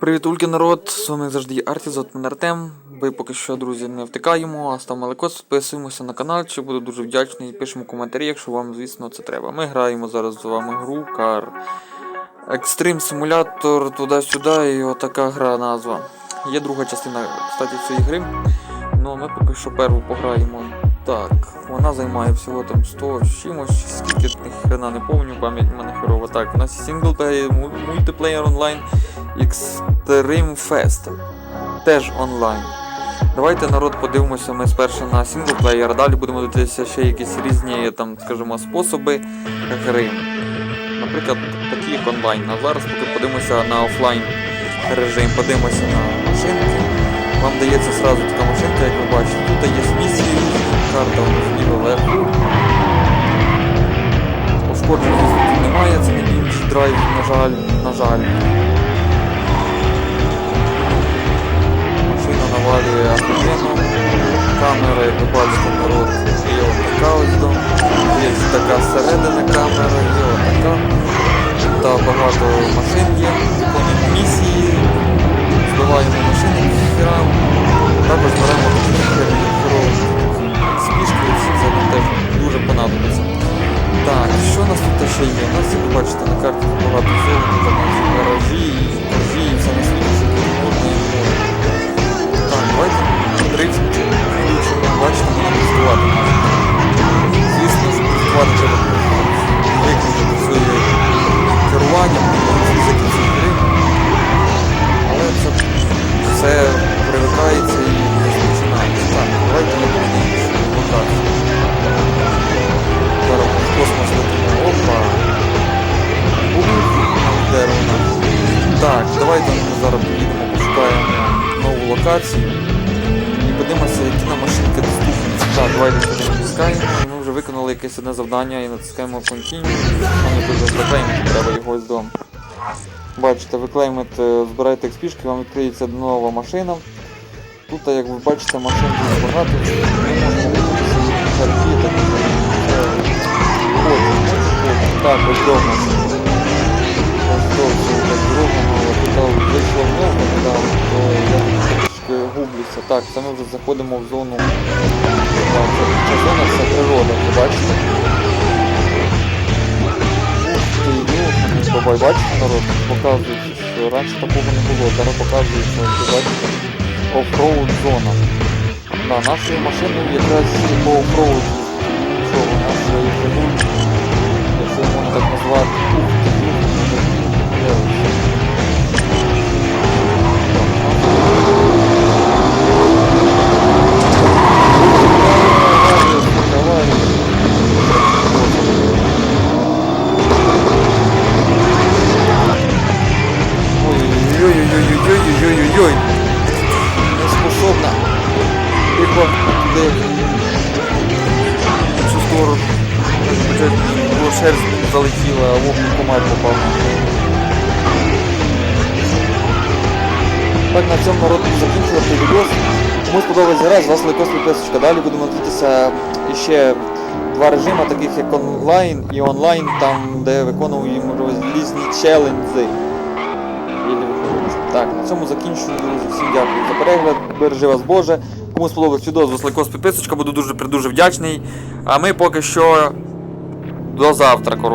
Привіт, ульки народ! З вами завжди Арті, звати мене Артем. Ви поки що, друзі, не втикаємо, а ставимо лайкос, підписуємося на канал, чи буду дуже вдячний пишемо коментарі, якщо вам, звісно, це треба. Ми граємо зараз з вами гру Car Extreme Simulator туди-сюди, і отака гра назва. Є друга частина, кстати, цієї гри. Ну, ми поки що перву пограємо. Так, вона займає всього там 100 чимось, скільки ніхрена не помню, пам'ять в мене херова. Так, у нас є синглплеєр, мультиплеєр онлайн. Extreme Fest. Теж онлайн. Давайте народ подивимося ми спершу на синглплеєр, а далі будемо дивитися ще якісь різні, там, скажімо, способи гри. Наприклад, такі як онлайн. А зараз поки подивимося на офлайн режим, подивимося на машинки. Вам дається сразу така машинка, як ви бачите. Тут є місії, карта нас ліво. Пошкоджень немає, це не інший драйв, на жаль, на жаль. Машина навалює камери бачите, народ, є отака ось до. Є така середина камера, є отака. Та багато машин є, виконуємо місії, збиваємо машини херам. Також беремо такі давайте ми зараз поїдемо, пошукаємо нову локацію і подивимося, які нам машинки доступні. Так, давайте сюди натискаємо. Ми вже виконали якесь одне завдання і натискаємо Continue. Нам дуже заклеїмити, треба його з дому. Бачите, ви клеймите, збираєте експішки, вам відкриється нова машина. Тут, як ви бачите, машин дуже багато. Ми можемо харфі, так ось вдома. Так, це ми вже заходимо в зону. Так, це, зона це природа, ви бачите? Йоханий бабай, бачите народ? Показується, що раніше такого не було, зараз показується, ви бачите, оффроуд зона. Да, нашою машиною якраз по оффроуду. Що, у нас є якщо можна так назвати. Тихо, туди. В цю сторону. Бо шерсть залетіла, а в комар попав. Так, на цьому народ закінчувати відео. Кому сподобалась гра, з вас лайкос підписочка. Далі будемо дивитися іще два режими, таких як онлайн і онлайн, там де виконуємо різні челенджі. Так, на цьому закінчую, друзі. Всім дякую за перегляд. Бережи вас Боже. Кому сподобалось відео, з лайкос підписочка, буду дуже дуже вдячний. А ми поки що до завтра, коротше.